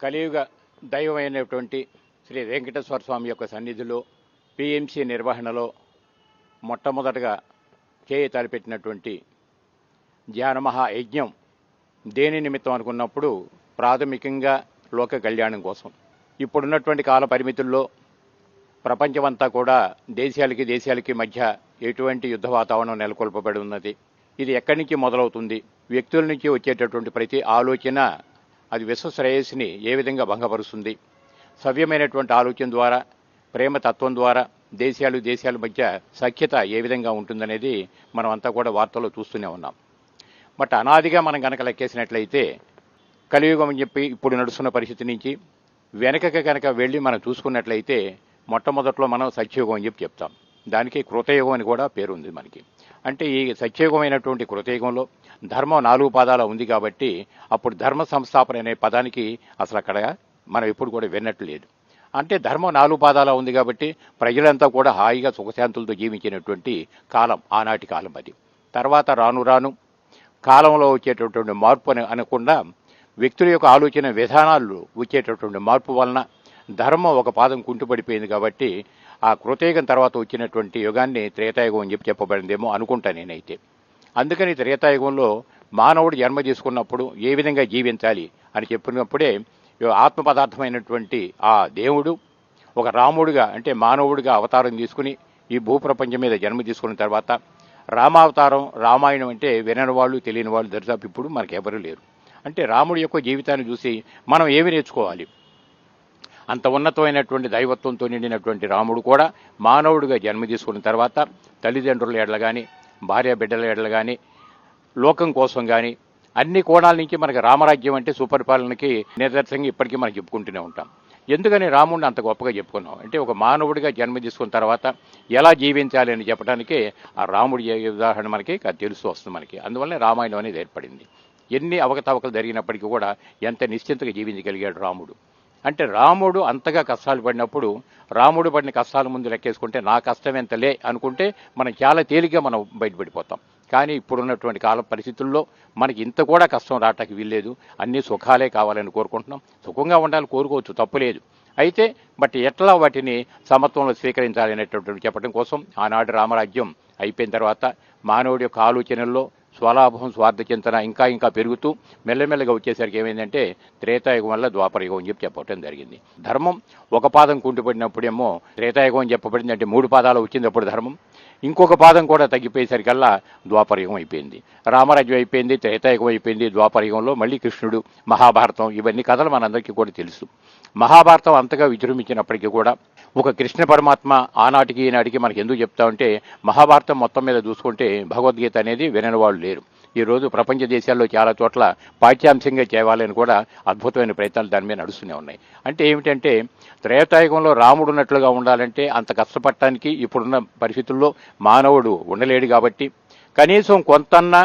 కలియుగ దైవమైనటువంటి శ్రీ వెంకటేశ్వర స్వామి యొక్క సన్నిధిలో పిఎంసి నిర్వహణలో మొట్టమొదటగా చేయి తలపెట్టినటువంటి ధ్యానమహా యజ్ఞం దేని నిమిత్తం అనుకున్నప్పుడు ప్రాథమికంగా లోక కళ్యాణం కోసం. ఇప్పుడున్నటువంటి కాల పరిమితుల్లో ప్రపంచమంతా కూడా దేశాలకి దేశాలకి మధ్య ఎటువంటి యుద్ధ వాతావరణం నెలకొల్పబడి ఉన్నది. ఇది ఎక్కడి నుంచి మొదలవుతుంది? వ్యక్తుల నుంచి వచ్చేటటువంటి ప్రతి ఆలోచన అది విశ్వ శ్రేయస్సుని ఏ విధంగా భంగపరుస్తుంది? సవ్యమైనటువంటి ఆలోచన ద్వారా ప్రేమ తత్వం ద్వారా దేశాలు దేశాల మధ్య సఖ్యత ఏ విధంగా ఉంటుందనేది మనం అంతా కూడా వార్తల్లో చూస్తూనే ఉన్నాం. బట్ అనాదిగా మనం కనుక లెక్కేసినట్లయితే కలియుగం అని చెప్పి ఇప్పుడు నడుస్తున్న పరిస్థితి నుంచి వెనకకి కనుక వెళ్ళి మనం చూసుకున్నట్లయితే మొట్టమొదట్లో మనం సత్యయుగం అని చెప్పి చెప్తాం. దానికి కృతయుగం అని కూడా పేరుంది మనకి. అంటే ఈ సత్యయుగమైనటువంటి కృతయుగంలో ధర్మం నాలుగు పాదాల ఉంది కాబట్టి అప్పుడు ధర్మ సంస్థాపన అనే పదానికి అసలు అక్కడ మనం ఎప్పుడు కూడా విన్నట్టు లేదు. అంటే ధర్మం నాలుగు పాదాల ఉంది కాబట్టి ప్రజలంతా కూడా హాయిగా సుఖశాంతులతో జీవించినటువంటి కాలం ఆనాటి కాలం అది. తర్వాత రాను రాను కాలంలో వచ్చేటటువంటి మార్పు అని అనకుండా వ్యక్తుల యొక్క ఆలోచన విధానాలు వచ్చేటటువంటి మార్పు వలన ధర్మం ఒక పాదం కుంటుపడిపోయింది కాబట్టి ఆ కృతయుగం తర్వాత వచ్చినటువంటి యుగాన్ని త్రేతాయుగం అని చెప్పి చెప్పబడిందేమో అనుకుంటా నేనైతే. అందుకని త్రేతాయుగంలో మానవుడు జన్మ తీసుకున్నప్పుడు ఏ విధంగా జీవించాలి అని చెప్పినప్పుడే ఆత్మ పదార్థమైనటువంటి ఆ దేవుడు ఒక రాముడిగా అంటే మానవుడిగా అవతారం తీసుకుని ఈ భూప్రపంచం మీద జన్మ తీసుకున్న తర్వాత రామావతారం రామాయణం అంటే వినని వాళ్ళు తెలియని వాళ్ళు దరిదాపు ఇప్పుడు మనకు ఎవరు లేరు. అంటే రాముడి యొక్క జీవితాన్ని చూసి మనం ఏమి నేర్చుకోవాలి? అంత ఉన్నతమైనటువంటి దైవత్వంతో నిండినటువంటి రాముడు కూడా మానవుడిగా జన్మ తీసుకున్న తర్వాత తల్లిదండ్రుల ఎడల కానీ భార్య బిడ్డల ఎడలు కానీ లోకం కోసం కానీ అన్ని కోణాల నుంచి మనకి రామరాజ్యం అంటే సుపరిపాలనకి నిదర్శనంగా ఇప్పటికీ మనం చెప్పుకుంటూనే ఉంటాం. ఎందుకని రాముడిని అంత గొప్పగా చెప్పుకున్నాం? అంటే ఒక మానవుడిగా జన్మ తీసుకున్న తర్వాత ఎలా జీవించాలి అని చెప్పడానికి ఆ రాముడి ఏ ఉదాహరణ మనకి తెలుసు తెలుస్తూ వస్తుంది మనకి. అందువల్లనే రామాయణం అనేది ఏర్పడింది. ఎన్ని అవకతవకలు జరిగినప్పటికీ కూడా ఎంత నిశ్చింతగా జీవించగలిగాడు రాముడు? అంటే రాముడు అంతగా కష్టాలు పడినప్పుడు రాముడు పడిన కష్టాల ముందు లెక్కేసుకుంటే నా కష్టం ఎంతలే అనుకుంటే మనం చాలా తేలిగ్గా మనం బయటపడిపోతాం. కానీ ఇప్పుడున్నటువంటి కాల పరిస్థితుల్లో మనకి ఇంత కూడా కష్టం రావటానికి వీల్లేదు. అన్ని సుఖాలే కావాలని కోరుకుంటున్నాం. సుఖంగా ఉండాలని కోరుకోవచ్చు తప్పులేదు అయితే బట్ ఎట్లా వాటిని సమత్వంలో స్వీకరించాలనేటటువంటి చెప్పడం కోసం ఆనాడు రామరాజ్యం అయిపోయిన తర్వాత మానవుడి యొక్క ఆలోచనల్లో స్వలాభం స్వార్థ చింతన ఇంకా ఇంకా పెరుగుతూ మెల్లమెల్లగా వచ్చేసరికి ఏమైందంటే త్రేతాయుగం వల్ల ద్వాపరయుగం అని చెప్పి చెప్పటం జరిగింది. ధర్మం ఒక పాదం కుంటుపడినప్పుడేమో త్రేతాయుగం అని చెప్పబడింది అంటే మూడు పాదాలు వచ్చింది అప్పుడు ధర్మం ఇంకొక పాదం కూడా తగ్గిపోయేసరికల్లా ద్వాపరయుగం అయిపోయింది. రామరాజ్యం అయిపోయింది త్రేతాయుగం అయిపోయింది ద్వాపరయుగంలో మళ్ళీ కృష్ణుడు మహాభారతం ఇవన్నీ కథలు మనందరికీ కూడా తెలుసు. మహాభారతం అంతగా విజృంభించినప్పటికీ కూడా ఒక కృష్ణ పరమాత్మ ఆనాటికి ఈనాటికి మనకి ఎందుకు చెప్తా ఉంటే మహాభారతం మొత్తం మీద చూసుకుంటే భగవద్గీత అనేది వినని వాళ్ళు లేరు. ఈరోజు ప్రపంచ దేశాల్లో చాలా చోట్ల పాఠ్యాంశంగా చేయాలని కూడా అద్భుతమైన ప్రయత్నాలు దాని మీద నడుస్తూనే ఉన్నాయి. అంటే ఏమిటంటే త్రేతాయుగంలో రాముడు ఉన్నట్లుగా ఉండాలంటే అంత కష్టపడటానికి ఇప్పుడున్న పరిస్థితుల్లో మానవుడు ఉండలేడు కాబట్టి కనీసం కొంతన్నా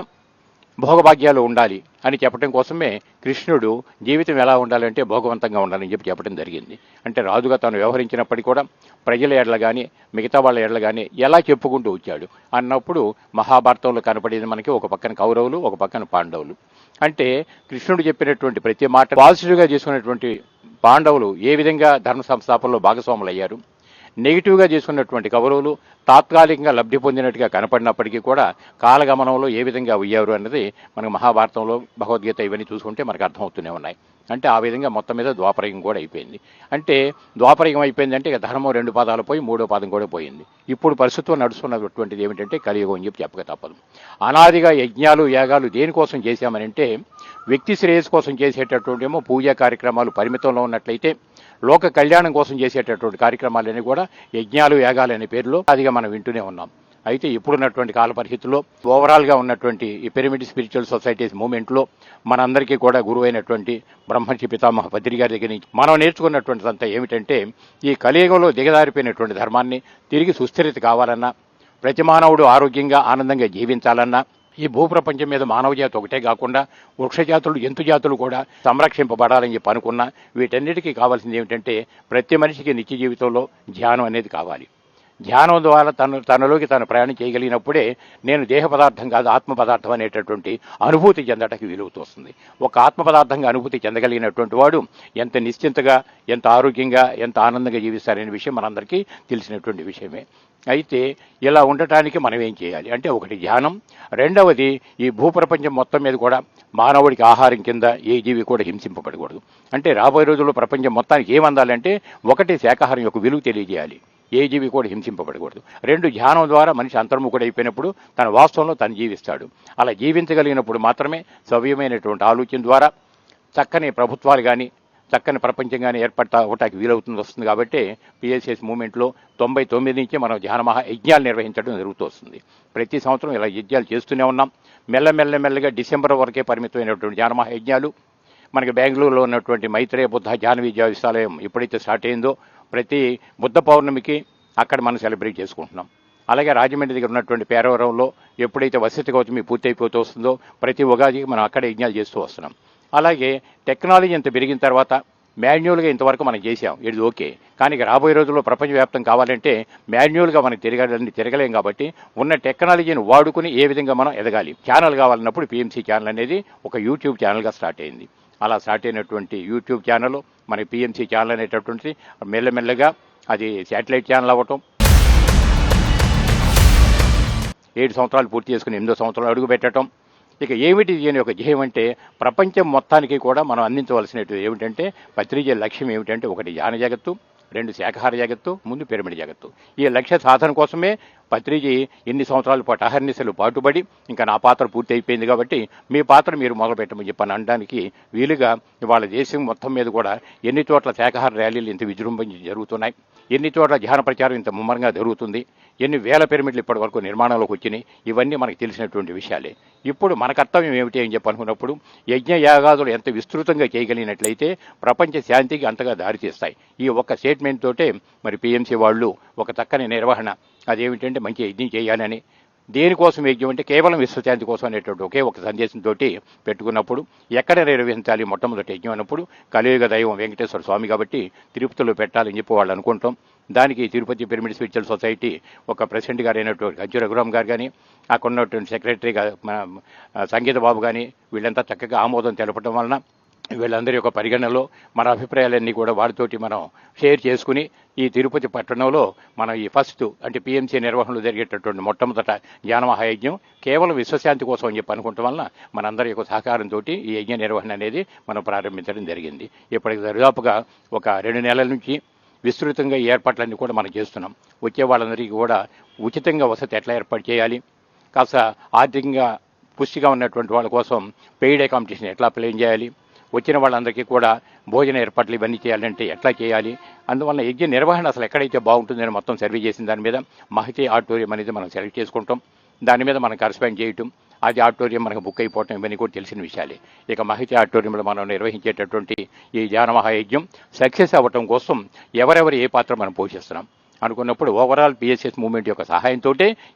భోగభాగ్యాలు ఉండాలి అని చెప్పడం కోసమే కృష్ణుడు జీవితం ఎలా ఉండాలంటే భోగవంతంగా ఉండాలని చెప్పి చెప్పడం జరిగింది. అంటే రాజుగా తాను వ్యవహరించినప్పటికీ కూడా ప్రజల ఎడల కానీ మిగతా వాళ్ళ ఎడల కానీ ఎలా చెప్పుకుంటూ వచ్చాడు? అన్నప్పుడు మహాభారతంలో కనపడేది మనకి ఒక పక్కన కౌరవులు ఒక పక్కన పాండవులు. అంటే కృష్ణుడు చెప్పినటువంటి ప్రతి మాట పాజిటివ్గా చేసుకున్నటువంటి పాండవులు ఏ విధంగా ధర్మ సంస్థాపనలో భాగస్వాములు అయ్యారు నెగిటివ్గా చేసుకున్నటువంటి కౌరవులు తాత్కాలికంగా లబ్ధి పొందినట్టుగా కనపడినప్పటికీ కూడా కాలగమనంలో ఏ విధంగా అయ్యారు అన్నది మనకు మహాభారతంలో భగవద్గీత ఇవన్నీ చూసుకుంటే మనకు అర్థమవుతూనే ఉన్నాయి. అంటే ఆ విధంగా మొత్తం మీద ద్వాపరయుగం కూడా అయిపోయింది. అంటే ద్వాపరయుగం అయిపోయింది అంటే ధర్మం రెండు పాదాలు పోయి మూడో పాదం కూడా పోయింది. ఇప్పుడు పరిస్థితుల్లో నడుస్తున్నటువంటిది ఏమిటంటే కలియుగం అని చెప్పి చెప్పక తప్పదు. అనాదిగా యజ్ఞాలు యాగాలు దేనికోసం చేశామని అంటే వ్యక్తి శ్రేయస్సు కోసం చేసేటటువంటి ఏమో పూజా కార్యక్రమాలు పరిమితంలో ఉన్నట్లయితే లోక కళ్యాణం కోసం చేసేటటువంటి కార్యక్రమాలన్నీ కూడా యజ్ఞాలు యాగాలు అనే పేరులో అదిగా మనం వింటూనే ఉన్నాం. అయితే ఇప్పుడున్నటువంటి కాల పరిస్థితుల్లో ఓవరాల్గా ఉన్నటువంటి ఈ పిరమిడ్ స్పిరిచువల్ సొసైటీస్ మూమెంట్లో మనందరికీ కూడా గురువైనటువంటి బ్రహ్మర్షి పితామహ పత్రి గారి దగ్గర నుంచి మనం నేర్చుకున్నటువంటిదంతా ఏమిటంటే ఈ కలియుగంలో దిగదారిపోయినటువంటి ధర్మాన్ని తిరిగి సుస్థిరత కావాలన్నా ప్రతి మానవుడు ఆరోగ్యంగా ఆనందంగా జీవించాలన్నా ఈ భూప్రపంచం మీద మానవ జాతి ఒకటే కాకుండా వృక్షజాతులు జంతు జాతులు కూడా సంరక్షింపబడాలని చెప్పి అనుకున్నా వీటన్నిటికీ కావాల్సింది ఏమిటంటే ప్రతి మనిషికి నిత్య జీవితంలో ధ్యానం అనేది కావాలి. ధ్యానం ద్వారా తను తనలోకి తను ప్రయాణం చేయగలిగినప్పుడే నేను దేహ పదార్థం కాదు ఆత్మ పదార్థం అనేటటువంటి అనుభూతి చెందటానికి వీలవుతూ ఒక ఆత్మ పదార్థంగా అనుభూతి చెందగలిగినటువంటి వాడు ఎంత నిశ్చింతగా ఎంత ఆరోగ్యంగా ఎంత ఆనందంగా జీవిస్తారనే విషయం మనందరికీ తెలిసినటువంటి విషయమే. అయితే ఇలా ఉండటానికి మనం ఏం చేయాలి? అంటే ఒకటి ధ్యానం రెండవది ఈ భూప్రపంచం మొత్తం మీద కూడా మానవుడికి ఆహారం కింద ఏ జీవి కూడా హింసింపబడకూడదు. అంటే రాబోయే రోజుల్లో ప్రపంచం మొత్తానికి ఏమందాలంటే ఒకటి శాకాహారం యొక్క విలువ తెలియజేయాలి. ఏ జీవి కూడా హింసింపబడకూడదు. రెండు ధ్యానం ద్వారా మనిషి అంతర్ముఖుడు అయిపోయినప్పుడు తన వాస్తవంలో తను జీవిస్తాడు. అలా జీవించగలిగినప్పుడు మాత్రమే సవ్యమైనటువంటి ఆలోచన ద్వారా చక్కని ప్రభుత్వాలు కానీ చక్కని ప్రపంచంగానే ఏర్పడతా అవటానికి వీలవుతుంది వస్తుంది కాబట్టి పిఎస్ఎస్ మూమెంట్లో తొంభై తొమ్మిది నుంచి మనం ధ్యానమహా యజ్ఞాలు నిర్వహించడం జరుగుతూ వస్తుంది ప్రతి సంవత్సరం ఇలా యజ్ఞాలు చేస్తూనే ఉన్నాం. మెల్లమెల్లమెల్లగా డిసెంబర్ వరకే పరిమితమైనటువంటి ధ్యాన యజ్ఞాలు. మనకి బెంగళూరులో ఉన్నటువంటి మైత్రేయ బుద్ధ ధ్యాన విద్యావిద్యాలయం ఎప్పుడైతే స్టార్ట్ అయిందో ప్రతి బుద్ధ పౌర్ణమికి అక్కడ మనం సెలబ్రేట్ చేసుకుంటున్నాం. అలాగే రాజమండ్రి దగ్గర ఉన్నటువంటి పేరవరంలో ఎప్పుడైతే వసతి గౌతమి పూర్తయిపోతూ వస్తుందో ప్రతి ఉగాదికి మనం అక్కడ యజ్ఞాలు చేస్తూ వస్తున్నాం. అలాగే టెక్నాలజీ ఇంత పెరిగిన తర్వాత మాన్యువల్గా ఇంతవరకు మనం చేసాం ఇది ఓకే. కానీ రాబోయే రోజుల్లో ప్రపంచవ్యాప్తం కావాలంటే మాన్యువల్గా మనం తిరగాలని తిరగలేం కాబట్టి ఉన్న టెక్నాలజీని వాడుకుని ఏ విధంగా మనం ఎదగాలి? ఛానల్ కావాలన్నప్పుడు పిఎంసీ ఛానల్ అనేది ఒక యూట్యూబ్ ఛానల్గా స్టార్ట్ అయింది. అలా స్టార్ట్ అయినటువంటి యూట్యూబ్ ఛానల్ మన పిఎంసీ ఛానల్ అనేటటువంటిది మెల్లమెల్లగా అది శాటిలైట్ ఛానల్ అవ్వటం. ఏడు సంవత్సరాలు పూర్తి చేసుకుని ఎనిమిదో సంవత్సరాలు అడుగు పెట్టడం ఇక ఏమిటి దీని యొక్క ధ్యేయం అంటే ప్రపంచం మొత్తానికి కూడా మనం అందించవలసినవి ఏమిటంటే పత్రిజ లక్ష్యం ఏమిటంటే ఒకటి యాన జగత్తు రెండు శాఖాహార జగత్తు ముందు పిరమిడ్ జగత్తు. ఈ లక్ష్య సాధన కోసమే పత్రిజీ ఎన్ని సంవత్సరాల పాటు అహర్నిశలు పాటుపడి ఇంకా నా పాత్ర పూర్తి అయిపోయింది కాబట్టి మీ పాత్ర మీరు మొదలుపెట్టమని చెప్పని అనడానికి వీలుగా ఇవాళ దేశం మొత్తం మీద కూడా ఎన్ని చోట్ల శాఖాహార ర్యాలీలు ఇంత విజృంభించి జరుగుతున్నాయి. ఎన్ని చోట్ల ధ్యాన ప్రచారం ఇంత ముమ్మరంగా జరుగుతుంది? ఎన్ని వేల పిరమిడ్లు ఇప్పటి వరకు నిర్మాణంలోకి వచ్చినాయి? ఇవన్నీ మనకు తెలిసినటువంటి విషయాలే. ఇప్పుడు మన కర్తవ్యం ఏమిటి అని చెప్పనుకున్నప్పుడు యజ్ఞ యాగాదులు ఎంత విస్తృతంగా చేయగలిగినట్లయితే ప్రపంచ శాంతికి అంతగా దారితీస్తాయి ఈ ఒక్క స్టేట్మెంట్ తోటే మరి పిఎంసీ వాళ్ళు ఒక చక్కని నిర్వహణ. అదేమిటంటే మంచి యజ్ఞం చేయాలని. దేనికోసం యజ్ఞం అంటే కేవలం విశ్వశాంతి కోసం అనేటువంటి ఒకే ఒక సందేశంతో పెట్టుకున్నప్పుడు ఎక్కడ నిర్వహించాలి మొట్టమొదటి యజ్ఞం అన్నప్పుడు కలియుగ దైవం వెంకటేశ్వర స్వామి కాబట్టి తిరుపతిలో పెట్టాలని చెప్పి వాళ్ళు అనుకుంటాం. దానికి తిరుపతి పిరమిడ్ స్పిరిచువల్ సొసైటీ ఒక ప్రెసిడెంట్ గారు అయినటువంటి గజ్జు రఘురాం గారు కానీ అక్కడ ఉన్నటువంటి సెక్రటరీ మన సంగీత బాబు కానీ వీళ్ళంతా చక్కగా ఆమోదం తెలపడం వలన వీళ్ళందరి యొక్క పరిగణనలో మన అభిప్రాయాలన్నీ కూడా వారితోటి మనం షేర్ చేసుకుని ఈ తిరుపతి పట్టణంలో మనం ఈ ఫస్ట్ అంటే పిఎంసీ నిర్వహణలో జరిగేటటువంటి మొట్టమొదట జ్ఞానమహాయజ్ఞం కేవలం విశ్వశాంతి కోసం అని చెప్పి అనుకుంటం వలన మనందరి యొక్క సహకారంతో ఈ యజ్ఞ నిర్వహణ అనేది మనం ప్రారంభించడం జరిగింది. ఇప్పటికి దరిదాపుగా ఒక రెండు నెలల నుంచి విస్తృతంగా ఈ ఏర్పాట్లన్నీ కూడా మనం చేస్తున్నాం. వచ్చే వాళ్ళందరికీ కూడా ఉచితంగా వసతి ఎట్లా ఏర్పాటు చేయాలి? కాస్త ఆర్థికంగా పుష్టిగా ఉన్నటువంటి వాళ్ళ కోసం పెయిడ్ అకామిడేషన్ ఎట్లా ప్లేన్ చేయాలి? వచ్చిన వాళ్ళందరికీ కూడా భోజన ఏర్పాట్లు ఇవన్నీ చేయాలంటే ఎట్లా చేయాలి? అందువల్ల యజ్ఞ నిర్వహణ అసలు ఎక్కడైతే బాగుంటుందని మొత్తం సర్వే చేసిన దాని మీద మహతి ఆడిటోరియం అనేది మనం సెలెక్ట్ చేసుకుంటాం. దాని మీద మనం కరస్పాండ్ చేయటం అది ఆడిటోరియం మనకు బుక్ అయిపోవటం ఇవన్నీ కూడా తెలిసిన విషయాలే. ఇక మహితి ఆడిటోరియంలో మనం నిర్వహించేటటువంటి ఈ ధ్యాన మహాయజ్ఞం సక్సెస్ అవ్వటం కోసం ఎవరెవరు ఏ పాత్ర మనం పోషిస్తున్నాం? అనుకున్నప్పుడు ఓవరాల్ పిఎస్ఎస్ మూమెంట్ యొక్క సహాయంతో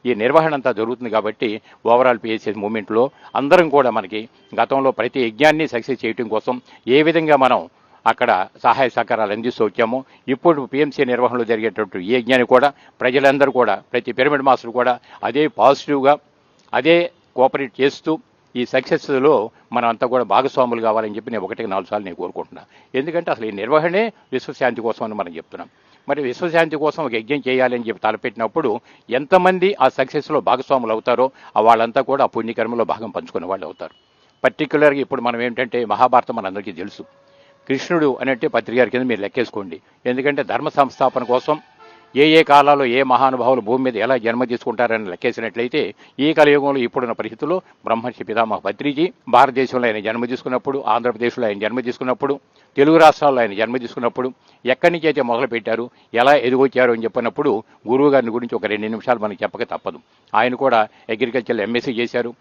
ఈ నిర్వహణ అంతా జరుగుతుంది కాబట్టి ఓవరాల్ పిఎస్ఎస్ మూమెంట్లో అందరం కూడా మనకి గతంలో ప్రతి యజ్ఞాన్ని సక్సెస్ చేయడం కోసం ఏ విధంగా మనం అక్కడ సహాయ సహకారాలు అందిస్తూ వచ్చాము ఇప్పుడు పిఎంసీ నిర్వహణలో జరిగేటటువంటి ఈ యజ్ఞాన్ని కూడా ప్రజలందరూ కూడా ప్రతి పిరమిడ్ మాస్టర్ కూడా అదే పాజిటివ్గా అదే కోఆపరేట్ చేస్తూ ఈ సక్సెస్లో మనం అంతా కూడా భాగస్వాములు కావాలని చెప్పి నేను ఒకటికి నాలుగు సార్లు నేను కోరుకుంటున్నాను ఎందుకంటే అసలు ఈ నిర్వహణే విశ్వశాంతి కోసం అని మనం చెప్తున్నాం. మరి విశ్వశాంతి కోసం ఒక యజ్ఞం చేయాలని చెప్పి తలపెట్టినప్పుడు ఎంతమంది ఆ సక్సెస్లో భాగస్వాములు అవుతారో వాళ్ళంతా కూడా ఆ పుణ్యకర్మలో భాగం పంచుకునే వాళ్ళు అవుతారు. పర్టికులర్గా ఇప్పుడు మనం ఏంటంటే మహాభారతం మనందరికీ తెలుసు. కృష్ణుడు అనేట్టే పత్రికారి కింద మీరు లెక్కేసుకోండి. ఎందుకంటే ధర్మ సంస్థాపన కోసం ఏ ఏ కాలాల్లో ఏ మహానుభావులు భూమి మీద ఎలా జన్మ తీసుకుంటారని లెక్కేసినట్లయితే ఈ కలియుగంలో ఇప్పుడున్న పరిస్థితుల్లో బ్రహ్మర్షి పితామహ భద్రిజీ భారతదేశంలో ఆయన జన్మ తీసుకున్నప్పుడు ఆంధ్రప్రదేశ్లో ఆయన జన్మ తీసుకున్నప్పుడు తెలుగు రాష్ట్రాల్లో ఆయన జన్మ తీసుకున్నప్పుడు ఎక్కడి నుంచి అయితే మొదలు పెట్టారు ఎలా ఎదుగొచ్చారు అని చెప్పినప్పుడు గురువు గారిని గురించి ఒక రెండు నిమిషాలు మనకి చెప్పక తప్పదు. ఆయన కూడా అగ్రికల్చర్ ఎంఎస్సీ చేశారు.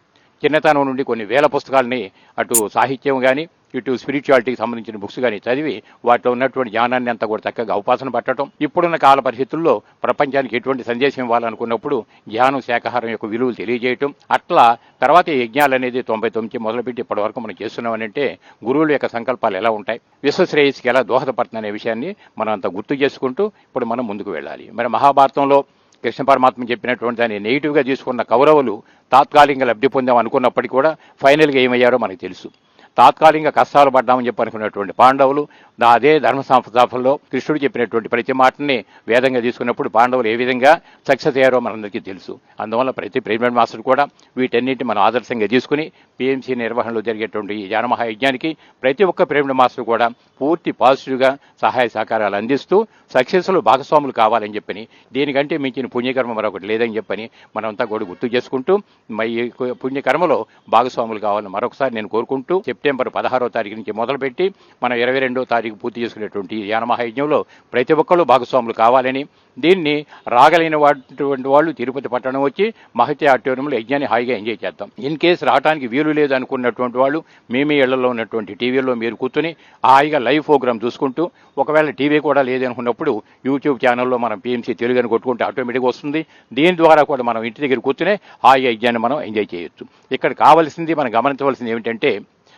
చిన్నతనం నుండి కొన్ని వేల పుస్తకాలని అటు సాహిత్యం కానీ ఇటు స్పిరిచువాలిటీకి సంబంధించిన బుక్స్ కానీ చదివి వాటిలో ఉన్నటువంటి జ్ఞానాన్ని అంతా కూడా చక్కగా ఉపాసన పట్టడం. ఇప్పుడున్న కాల పరిస్థితుల్లో ప్రపంచానికి ఎటువంటి సందేశం ఇవ్వాలనుకున్నప్పుడు జ్ఞానం శాకాహారం యొక్క విలువలు తెలియజేయటం. అట్లా తర్వాత యజ్ఞాలు అనేది తొంభై తొమ్మిది మొదలుపెట్టి ఇప్పటి వరకు మనం చేస్తున్నామనంటే గురువుల యొక్క సంకల్పాలు ఎలా ఉంటాయి? విశ్వశ్రేయస్కి ఎలా దోహదపడుతుందనే విషయాన్ని మనం అంత గుర్తు చేసుకుంటూ ఇప్పుడు మనం ముందుకు వెళ్ళాలి. మరి మహాభారతంలో కృష్ణ పరమాత్మ చెప్పినటువంటి దాన్ని నెగిటివ్గా తీసుకున్న కౌరవులు తాత్కాలికంగా లబ్ధి పొందాం అనుకున్నప్పటికీ కూడా ఫైనల్గా ఏమయ్యారో మనకు తెలుసు. తాత్కాలికంగా కష్టాలు పడ్డామని చెప్పి అనుకున్నటువంటి పాండవులు నా అదే ధర్మ సంస్థాపనలో కృష్ణుడు చెప్పినటువంటి ప్రతి మాటని వేదంగా తీసుకున్నప్పుడు పాండవులు ఏ విధంగా సక్సెస్ అయ్యారో మనందరికీ తెలుసు. అందువల్ల ప్రతి ప్రైవేట్ మాస్టర్ కూడా వీటన్నిటిని మనం ఆదర్శంగా తీసుకుని పిఎంసీ నిర్వహణలో జరిగేటువంటి ఈ జానమహాయజ్ఞానికి ప్రతి ఒక్క ప్రైవేట్ మాస్టర్ కూడా పూర్తి పాజిటివ్గా సహాయ సహకారాలు అందిస్తూ సక్సెస్లో భాగస్వాములు కావాలని చెప్పని దీనికంటే మించిన పుణ్యకర్మ మరొకటి లేదని చెప్పని మనమంతా కూడా గుర్తు చేసుకుంటూ మరి ఈ పుణ్యకర్మలో భాగస్వాములు కావాలని మరొకసారి నేను కోరుకుంటూ సెప్టెంబర్ పదహారో తారీఖు నుంచి మొదలుపెట్టి మనం ఇరవై రెండో తారీఖు పూర్తి చేసుకునేటువంటి ఈ యానమహాయజ్ఞంలో ప్రతి ఒక్కళ్ళు భాగస్వాములు కావాలని దీన్ని రాగలేని వాటి వాళ్ళు తిరుపతి పట్టణం వచ్చి మహత్య ఆడిటోరియంలో యజ్ఞాన్ని హాయిగా ఎంజాయ్ చేద్దాం. ఇన్ కేసు రావడానికి వీలు లేదు అనుకున్నటువంటి వాళ్ళు మీ మీ ఇళ్ళలో ఉన్నటువంటి టీవీలో మీరు కూర్చుని హాయిగా లైవ్ ప్రోగ్రామ్ చూసుకుంటూ ఒకవేళ టీవీ కూడా లేదనుకున్నప్పుడు యూట్యూబ్ ఛానల్లో మనం పిఎంసీ తెలుగు అని కొట్టుకుంటే ఆటోమేటిక్గా వస్తుంది. దీని ద్వారా కూడా మనం ఇంటి దగ్గర కూర్చునే హాయిగా యజ్ఞాన్ని మనం ఎంజాయ్ చేయొచ్చు. ఇక్కడ కావాల్సింది మనం గమనించవలసింది ఏమిటంటే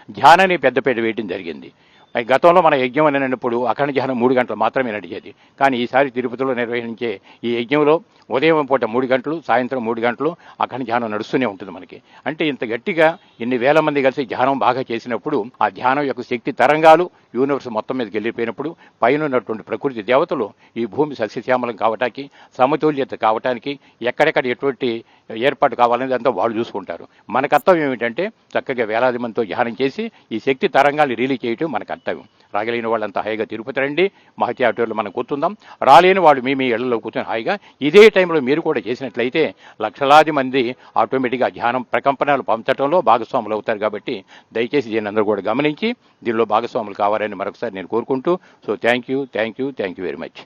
ధ్యానాన్ని పెద్దపేట వేయడం జరిగింది. గతంలో మన యజ్ఞం అని అన్నప్పుడు అఖండ ధ్యానం మూడు గంటలు మాత్రమే నడిచేది. కానీ ఈసారి తిరుపతిలో నిర్వహించే ఈ యజ్ఞంలో ఉదయం పూట మూడు గంటలు సాయంత్రం మూడు గంటలు అఖండ ధ్యానం నడుస్తూనే ఉంటుంది మనకి. అంటే ఇంత గట్టిగా ఇన్ని వేల మంది కలిసి ధ్యానం బాగా చేసినప్పుడు ఆ ధ్యానం యొక్క శక్తి తరంగాలు యూనివర్స్ మొత్తం మీదకి వెళ్ళిపోయినప్పుడు పైన ఉన్నటువంటి ప్రకృతి దేవతలు ఈ భూమి సస్యశ్యామలం కావటానికి సమతుల్యత కావటానికి ఎక్కడెక్కడ ఎటువంటి ఏర్పాటు కావాలనేది అంతా వాళ్ళు చూసుకుంటారు. మన కర్తవ్యం ఏమిటంటే చక్కగా వేలాది మందితో ధ్యానం చేసి ఈ శక్తి తరంగాన్ని రిలీజ్ చేయటం మన కర్తవ్యం. రాగలిగిన వాళ్ళంతా హాయిగా తిరుపతి రండి. మహతి ఆటోలో మనం కూర్చుందాం. రాలేని వాళ్ళు మీ మీ ఇళ్ళలో కూర్చొని హాయిగా ఇదే టైంలో మీరు కూడా చేసినట్లయితే లక్షలాది మంది ఆటోమేటిక్గా ధ్యానం ప్రకంపనలు పంచడంలో భాగస్వాములు అవుతారు కాబట్టి దయచేసి దీన్ని అందరూ కూడా గమనించి దీనిలో భాగస్వాములు కావాలని మరొకసారి నేను కోరుకుంటూ so thank you thank you thank you very much.